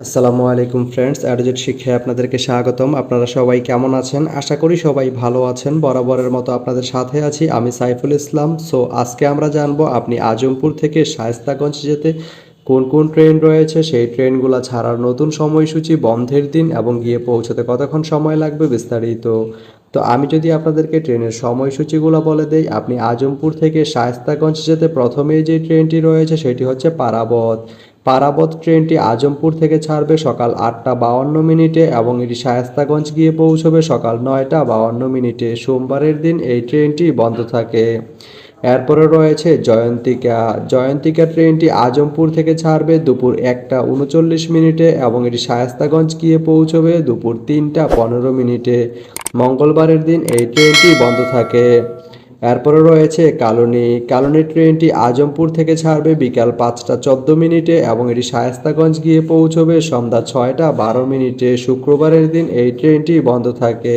আসসালামু আলাইকুম ফ্রেন্ডস, অ্যাডজেট শিক্ষায় আপনাদেরকে স্বাগতম। আপনারা সবাই কেমন আছেন? আশা করি সবাই ভালো আছেন। বরাবরের মতো আপনাদের সাথে আছি আমি সাইফুল ইসলাম। সো, আজকে আমরা জানব আপনি আজমপুর থেকে শায়স্তাগঞ্জ যেতে কোন কোন ট্রেন রয়েছে? সেই ট্রেনগুলো ছাড়ার নতুন সময়সূচি, বন্ধের দিন এবং গিয়ে পৌঁছতে কতক্ষণ সময় লাগবে বিস্তারিত? তো আমি যদি আপনাদেরকে ট্রেনের সময়সূচিগুলো বলে দেই, আপনি আজমপুর থেকে শায়স্তাগঞ্জ যেতে প্রথমেই যে ট্রেনটি রয়েছে সেটি হচ্ছে পারাবত। পারাবত ট্রেনটি আজমপুর থেকে ছাড়বে সকাল আটটা বাউান্ন মিনিটে এবং এটি শায়েস্তাগঞ্জ গিয়ে পৌঁছবে সকাল নয়টা বাউান্ন মিনিটে। সোমবারের দিন এই ট্রেনটি বন্ধ থাকে। এরপরে রয়েছে জয়ন্তিকা। জয়ন্তিকা ট্রেনটি আজমপুর থেকে ছাড়বে দুপুর একটা উনচল্লিশ মিনিটে এবং এটি শায়েস্তাগঞ্জ গিয়ে পৌঁছবে দুপুর তিনটা পনেরো মিনিটে। মঙ্গলবারের দিন এই ট্রেনটি বন্ধ থাকে। এরপরে রয়েছে কালনী। কালনী ট্রেনটি আজমপুর থেকে ছাড়বে বিকাল পাঁচটা চোদ্দ মিনিটে এবং এটি শায়স্তাগঞ্জ গিয়ে পৌঁছবে সন্ধ্যা ছয়টা বারো মিনিটে। শুক্রবারের দিন এই ট্রেনটি বন্ধ থাকে।